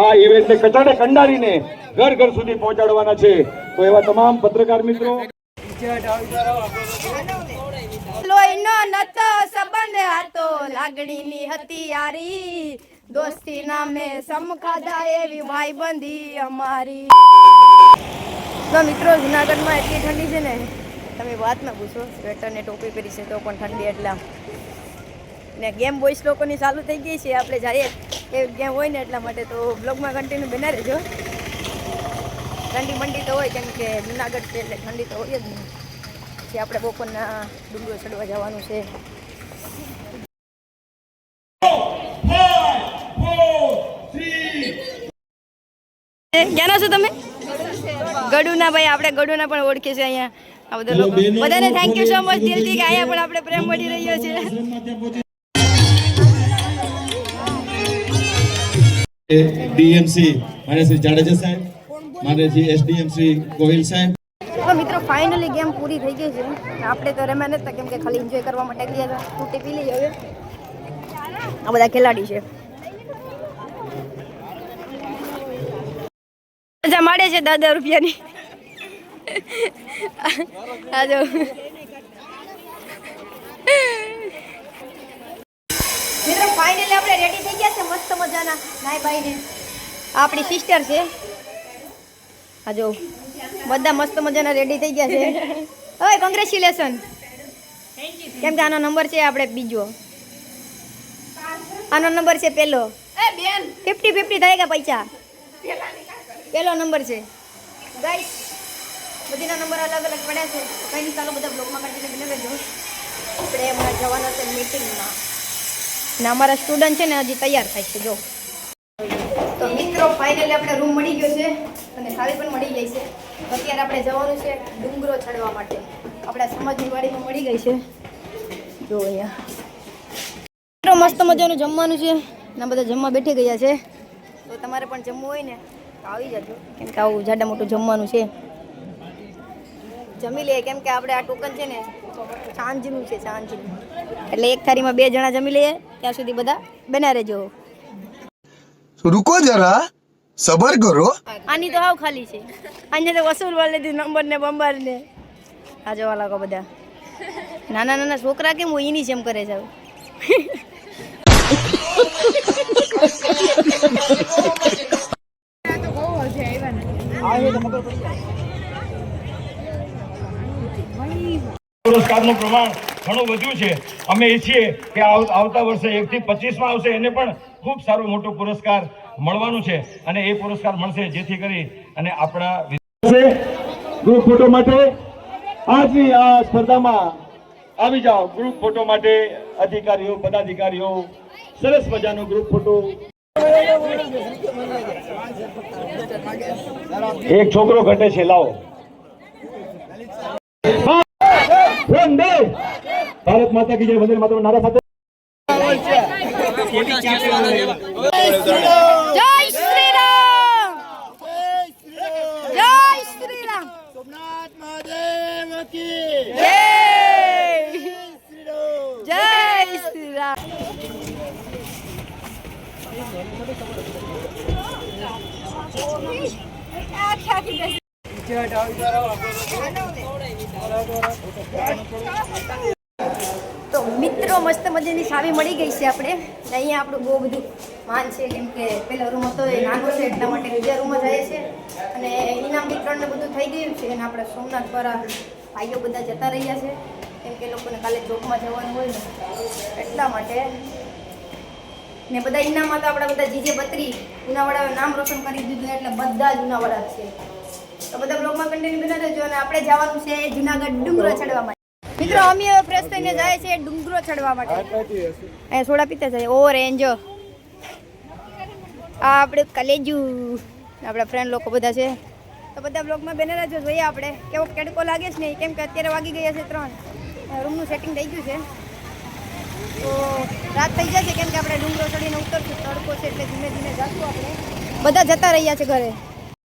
આ ઇવેન્ટને કચાડે કંડારીને ઘર ઘર સુધી પહોંચાડવાના છે. તો એવા તમામ પત્રકાર મિત્રો લોહીનો નતો સંબંધ હતો લાગણીની હતી યારી દોસ્તી નામે સમખાધા એવી ભાઈબંધી અમારી. તો મિત્રો જુનાગઢમાં એટલી ઠંડી છે ને તમે વાત ના પૂછો સ્વેટર ને ટોપી પહેરી છે તો પણ ઠંડી એટલા. ને ગેમ બોய்સ લોકોની ચાલુ થઈ ગઈ છે આપણે જઈએ. એ ગેમ હોય ને એટલા માટે તો બ્લોગમાં કન્ટિન્યુ બના રહેજો. ઠંડી મંડી તો હોય, કેમ કે જુનાગઢ છે એટલે ઠંડી તો હોય જ નહીં. પછી આપણે બપોરના ડુંગરો ચડવા જવાનું છે. ક્યાંના છો તમે? ગડુના ભાઈ, આપણે ગડુના પણ ઓળખીએ છે અહીંયા. આ બધા બધાને થેન્ક યુ સો મચ દિલથી કે અહીંયા પણ આપણે પ્રેમ મળી રહ્યો છે. ડીએમસી. માન્ય શ્રી જાડેજા સાહેબ માન્ય શ્રી એસડીએમસી ગોહિલ સાહેબ. મિત્રો ફાઇનલી ગેમ પૂરી થઈ ગઈ છે. આપણે તો રમ્યા નતા, કેમ કે ખાલી એન્જોય કરવા માટે ગયા તૂટી પી લઈ હવે. આ બધા ખેલાડી છે. મજા માડે છે દસ રૂપિયાની. આજો મિત્રો ફાઇનલી આપણે રેડી થઈ ગયા છે નાઈ બાઈને આપણી સિસ્ટર છે. આ જો બધા મસ્ત મજાના રેડી થઈ ગયા છે. હવે કોંગ્રેચ્યુલેશન કેમ કે આનો નંબર છે આપણે બીજો. આનો નંબર છે પેલો. ફિફ્ટી ફિફ્ટી થાય કે પૈસા? પેલો નંબર છે. ગાઈસ બધીના નંબર અલગ અલગ પડ્યા છે. કંઈ નહીં ચાલો બધા બ્લોગમાં કન્ટિન્યુ રહેજો આપણે હમણાં જવાના છે મીટિંગમાં ને અમારા સ્ટુડન્ટ છે ને હજી તૈયાર થાય છે, જો. તો મિત્રો ફાઇનલી આપણે રૂમ મળી ગયો છે અને સારી પણ મળી ગઈ છે. અત્યારે આપણે જવાનું છે ડુંગરો ચડવા માટે. આપણા સમાજની મળી ગઈ છે. જો અહીંયા. મિત્રો, મસ્ત મજાનું જમવાનું છે. ના બધા જમવા બેઠી ગયા છે. તો તમારે પણ જમવું હોય ને, તો આવી જજો. કેમ કે આવું જાડા મોટું જમવાનું છે. જમી લઈએ, કેમ કે આપણે આ ટોકન છે ને સાંજનું છે સાંજનું એટલે એક થાળીમાં બે જણા જમી લઈએ ત્યાં સુધી બધા બના રહેજો. રૂકો જરા સબર કરો. આની તો હાવ ખાલી છે. આને તો વસૂલ વાળી નંબર ને બંબર ને. આ જોવા લાગો બધા. નાના નાના છોકરા કેમ હું એની જેમ કરે છે પુરસ્કારનું પ્રમાણ ઘણું વધ્યું છે. અમે ઈચ્છીએ કે આવ- આવતા વર્ષે એકથી પચીસમાં આવશે, એને પણ ખૂબ સારો મોટો પુરસ્કાર મળવાનું છે અને એ પુરસ્કાર મળશે જેથી કરી અને આપણા ગ્રુપ ફોટો માટે આજની આ સ્પર્ધામાં આવી જાઓ. ગ્રુપ ફોટો માટે અધિકારીઓ, પદાધિકારીઓ, સરસ મજાનો ગ્રુપ ફોટો એક છોકરો ઘટે છે, લાવો. વંદે ભારત માતા કી જય વંદે માતા નારા સાથે જય શ્રી રામ જય શ્રી રામ. જય જય શ્રી રામ. તો મિત્રો, મસ્ત મજાની સાવી મળી ગઈ છે આપણે. અહીંયા આપણું બહુ બધું માન છે. કેમ કે પેલો રૂમ હતો, એ નાનો છે, એટલા માટે બીજા રૂમમાં જાય છે. અને ઇનામ વિતરણ બધું થઈ ગયું છે. અને આપણે સોમનાથ દ્વારા ભાઈઓ બધા જતા રહ્યા છે. કેમ કે લોકોને કાલે જોબમાં જવાનું હોય એટલા માટે ને બધા ઇનામમાં તો આપણા બધા જીજે બત્રી ઉનાવાળાએ નામ રોશન કરી દીધું. એટલે બધા જ ઉનાવાળા છે. તો બધા બ્લોગમાં કન્ટિન્યુ બના દેજો અને આપણે જવાનું છે જુનાગઢ ડુંગરો ચડવા માટે. મિત્રો અમે હવે ફ્રેશ થઈને જાય છે ડુંગરો ચડવા માટે. અહીંયા સોડા પીતા જાય. ઓરેન્જ આ આપણે કલેજુ. આપણા ફ્રેન્ડ લોકો બધા છે. તો બધા બ્લોગમાં બેને રહેજો જોઈએ આપણે. કેવો કેડકો લાગે છે ને કેમ કે અત્યારે વાગી ગયા છે ત્રણ. રૂમનું સેટિંગ થઈ ગયું છે. તો રાત થઈ જશે કેમ કે આપણે ડુંગરો ચડીને ઉતરશું. તડકો છે એટલે ધીમે ધીમે જશું આપણે. બધા જતા રહ્યા છે ઘરે.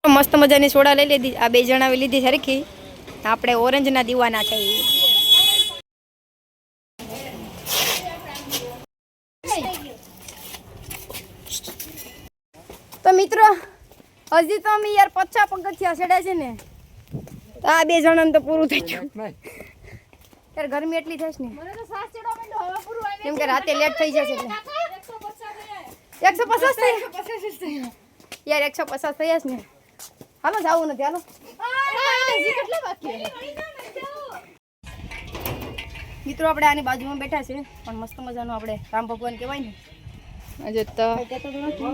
મસ્ત મજાની સોડા લઈ લીધી. આ બે જણાવી લીધી સરખી આપણે ઓરેન્જના દીવાના છે તો મિત્રો હજી તો અમે યાર પચાસ પગથિયા ચડ્યા છે ને. તો આ બે જણાને તો પૂરું થઈ ગયું. યાર ગરમી એટલી થશે ને. કેમ કે રાતે લેટ થઈ જશે એકસો પચાસ થઈ યાર એકસો પચાસ થયા છે ને. હાલો જવું નથી હાલો. મિત્રો આપણે આની બાજુમાં બેઠા છે પણ મસ્ત મજાનું આપણે રામ ભગવાન કહેવાય ને. આજે તો કહેતો તો નથી.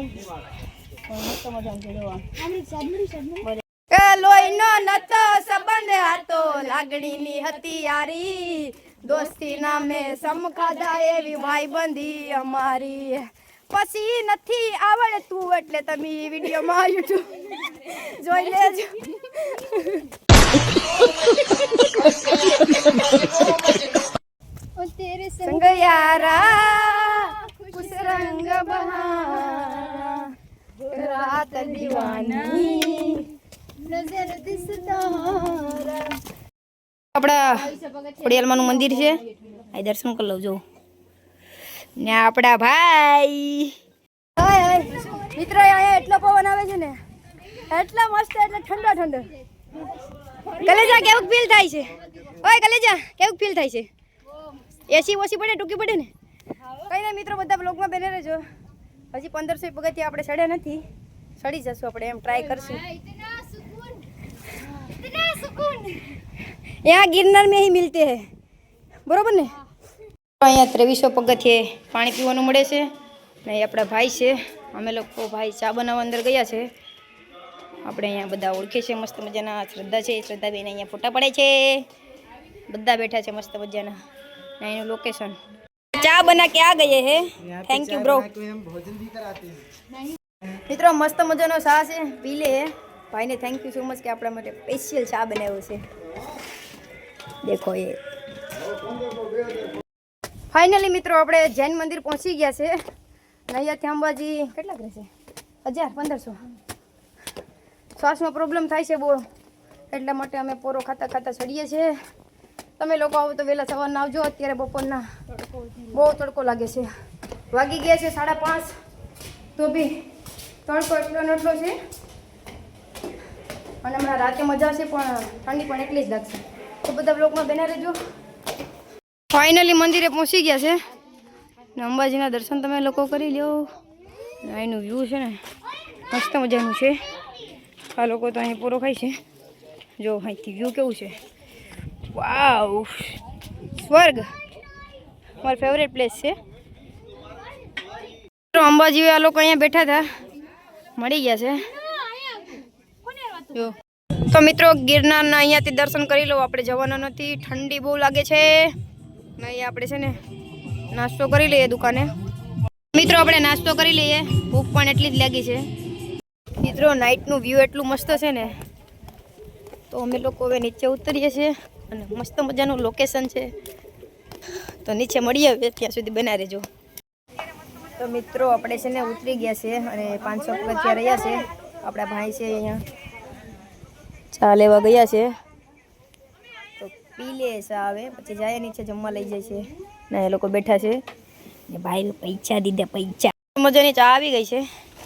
પણ મસ્ત મજાનું જોવા એ લોહીનો નતો સંબંધ હતો લાગણીની હતી યારી દોસ્તી નામે સમખાધા એવી ભાઈબંધી અમારી. પછી નથી આવડતું એટલે તમે વિડીયોમાં યુટ્યુબ જોઈ લેજો. સંગ યારા કુછ રંગ બહારા. રાત દીવાની નજર દિસતારા આપણા ખોડિયાલમાનું મંદિર છે. આ દર્શન કરી લઉં જો ને આપણા ભાઈ. મિત્રો અહીંયા એટલો પવન આવે એટલા મસ્ત એટલે ઠંડો ઠંડો. કલેજા કેવું ફીલ થાય છે? ઓય કલેજા કેવું ફીલ થાય છે? એસી ઓછી પડે, ટૂંકી પડે ને? કંઈ નહીં મિત્રો, બધા બ્લોગમાં બેને રહેજો. હજી પંદરસો પગથિયા આપણે ચડ્યા નથી. ચડી જશું આપણે, એમ ટ્રાય કરશું. યહાં ગિરનાર મેં હી મિલતે હે. બરોબર ને? અહીંયા ત્રેવીસો પગથિયે પાણી પીવાનું મળે છે. ને આપણા ભાઈ છે. અમે લોકો ભાઈ ચા બનાવવા અંદર ગયા છે. આપણે અહીંયા બધા ઓળખે છે મસ્ત મજાના શ્રદ્ધા છે શ્રદ્ધાબેન અહીંયા ફોટા પડે છે. બધા બેઠા છે મસ્ત મજાના. ને એનું લોકેશન ચા બના કે આ ગયે હે? થેન્ક યુ બ્રો મિત્રો મસ્ત મજાનો ચા છે પી લે ભાઈને થેન્ક યુ સો મચ કે આપણા માટે સ્પેશિયલ ચા બનાવ્યો છે. દેખો એ. ફાઇનલી મિત્રો આપણે જૈન મંદિર પહોંચી ગયા છે. અને અહીંયાથી અંબાજી કેટલા રહેશે હજાર પંદરસો. શ્વાસમાં પ્રોબ્લેમ થાય છે બહુ એટલા માટે અમે પોરો ખાતા ખાતા ચડીએ છીએ. તમે લોકો આવો તો વહેલા સવારના આવજો, અત્યારે બપોરના બહુ તડકો લાગે છે. વાગી ગયા છે સાડા પાંચ. તો બી તડકો એટલો ને એટલો છે. અને હમણાં રાતે મજા આવશે, પણ ઠંડી પણ એટલી જ લાગશે. તો બધા બ્લોકમાં બેના રહેજો. ફાઇનલી મંદિરે પહોંચી ગયા છે. ને અંબાજીના દર્શન તમે લોકો કરી લો અહીંનું વ્યૂ છે ને, મસ્ત મજાનું છે. આ લોકો તો અહીં પૂરો ખાય છે. જો અહીંથી વ્યૂ કેવું છે. વાવ સ્વર્ગ. મારો ફેવરેટ પ્લેસ છે. અંબાજી આ લોકો અહીંયા બેઠા હતા. મળી ગયા છે. જો. તો મિત્રો, ગિરનારના અહીંયાથી દર્શન કરી લો. આપણે જવાના નથી. ઠંડી બહુ લાગે છે. ને અહીંયા આપણે છે ને નાસ્તો કરી લઈએ દુકાને. મિત્રો, આપણે નાસ્તો કરી લઈએ. ભૂખ પણ એટલી જ લાગી છે. મિત્રો નાઇટનું વ્યૂ એટલું મસ્ત છે ને. તો અમે લોકો હવે નીચે ઉતરીએ છીએ અને મસ્ત મજાનું લોકેશન છે. તો નીચે મળીએ હવે, ત્યાં સુધી બના રહેજો. તો મિત્રો, આપણે છે ને ઉતરી ગયા છે અને પાંચસો પગથિયા રહ્યા છે. આપણા ભાઈ છે અહીંયા. ચા લેવા ગયા છે. તો પી લે ચા આવે પછી જાય નીચે જમવા લઈ જાય છે. ને એ લોકો બેઠા છે. ને ભાઈ, પૈસા દીધા, પૈસા. મજાની ચા આવી ગઈ છે.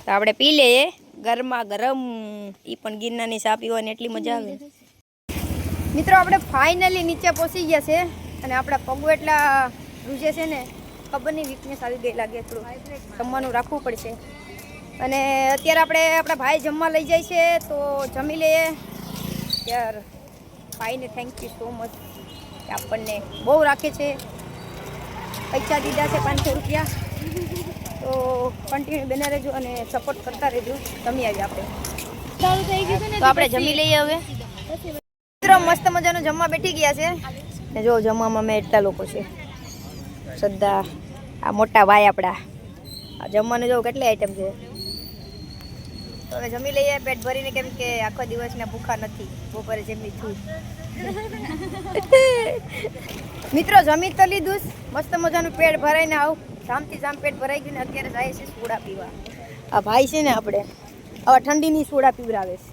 તો આપણે પી લઈએ. ગરમા ગરમ. એ પણ ગિરનારની ચા પીવાની એટલી મજા આવે. મિત્રો, આપણે ફાઇનલી નીચે પહોંચી ગયા છે અને આપણા પગો એટલા રૂજે છે ને, ખબર વીકનેસ આવી ગઈ લાગે થોડું. જમવાનું રાખવું પડશે. અને અત્યારે આપણે આપણા ભાઈ જમવા લઈ જાય છે, તો જમી લઈએ. યાર, ભાઈને થેન્ક યુ સો મચ આપણને બહુ રાખે છે. પૈસા દીધા છે પાંચસો રૂપિયા. કન્ટિન્યુ બને રહેજો અને સપોર્ટ કરતા રહેજો. જમી આવી આપણે. તો આપણે જમી લઈએ હવે. મિત્રો મસ્ત મજાનું જમવા બેઠી ગયા છે. ને જો જમવામાં મેં એટલા લોકો છે. શ્રદ્ધા આ મોટા ભાઈ આપણા આ જમવાનું જો કેટલી આઈટમ છે. તો હવે જમી લઈએ પેટ ભરીને કેમ કે આખો દિવસના ભૂખા નથી. બપોરે જમી છું મિત્રો જમી તો લીધું મસ્ત મજાનું પેટ ભરાઈને આવ. શામથી જામ પેટ ભરાઈ ગયું ને અત્યારે જાય છે સોડા પીવા. આ ભાઈ છે ને આપણે, આવા ઠંડીની સોડા પીવડાવે છે.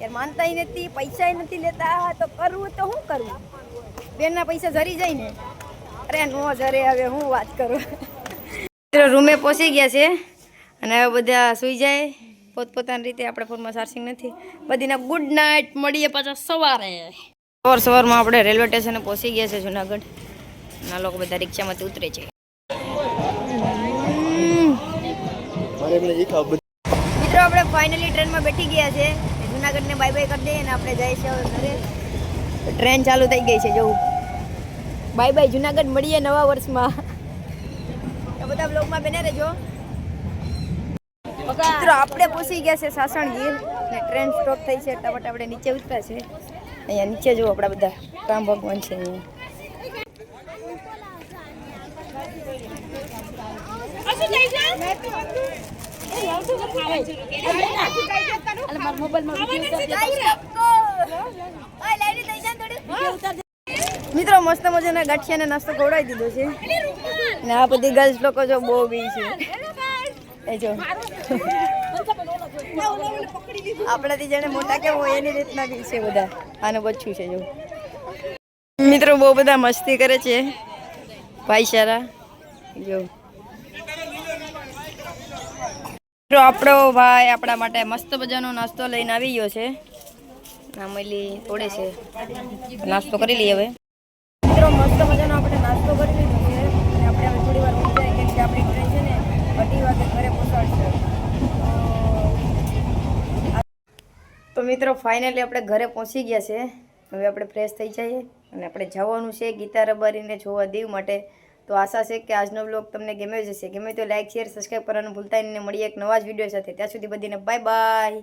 યાર માનતાય નથી પૈસાય નથી લેતા. તો કરવું તો શું કરવું બેનના પૈસા જરી જાય ને? અરે નો જરે હવે હું વાત કરું? રૂમે પહોંચી ગયા છે અને હવે બધા સુઈ જાય. પોતપોતાની રીતે આપણે ફોનમાં ચાર્જિંગ નથી. બધીના ગુડ નાઇટ મળીએ પાછા સવારે. સવાર સવારમાં આપણે રેલવે સ્ટેશને પહોંચી ગયા છે જુનાગઢ. ના લોકો બધા રિક્ષામાંથી ઉતરે છે. મિત્રો, આપણે ફાઇનલી ટ્રેનમાં બેઠી ગયા છે. જુનાગઢને બાય બાય કરી દઈએ ને આપણે છીએ હવે ઘરે. ટ્રેન ચાલુ થઈ ગઈ છે, જવું. બાય બાય જુનાગઢ મળીએ નવા વર્ષમાં. તો બધા બ્લોગમાં બેને રહેજો. મિત્રો, આપણે પહોંચી ગયા છે સાસણ ગીર ને ટ્રેન સ્ટોપ થઈ છે. એટલા આપણે નીચે ઉતર્યા છે. અહીંયા નીચે જુઓ આપણા બધા. રામ ભગવાન છે અહીંયા. મિત્રો, મસ્ત મજાના ગાંઠિયાને નાસ્તો ખવડાવી દીધો છે. ને આ બધી ગર્લ્સ લોકો જો બહુ બી છે. એ જો. આપણાથી જેને મોટા કેમ હોય એની રીતના બી છે બધા. આને બચ્છું છે જો. મિત્રો, બહુ બધા મસ્તી કરે છે. ભાઈ સારા જો મિત્રો આપણો ભાઈ આપણા માટે મસ્ત મજાનો નાસ્તો લઈને આવી ગયો છે. નામલી તોડે છે. નાસ્તો કરી લઈએ હવે. મિત્રો, મસ્ત મજાનો આપણે નાસ્તો કરી લીધો છે. અને આપણે હવે થોડી વાર જાય કેમ કે આપણી ટ્રેન છે ને અઢી વાગે ઘરે પહોંચાડશે. તો મિત્રો ફાઇનલી આપણે ઘરે પહોંચી ગયા છે. હવે આપણે ફ્રેશ થઈ જઈએ અને આપણે જવાનું છે ગીતા રબારીને જોવા દીવ માટે. તો આશા છે કે આજનો બ્લોગ તમને ગમ્યો જશે ગમે તો લાઈક શેર સબસ્ક્રાઈબ કરવાનું ભૂલતા નહીં મળીએ એક નવા જ વીડિયો સાથે. ત્યાં સુધી બધીને બાય બાય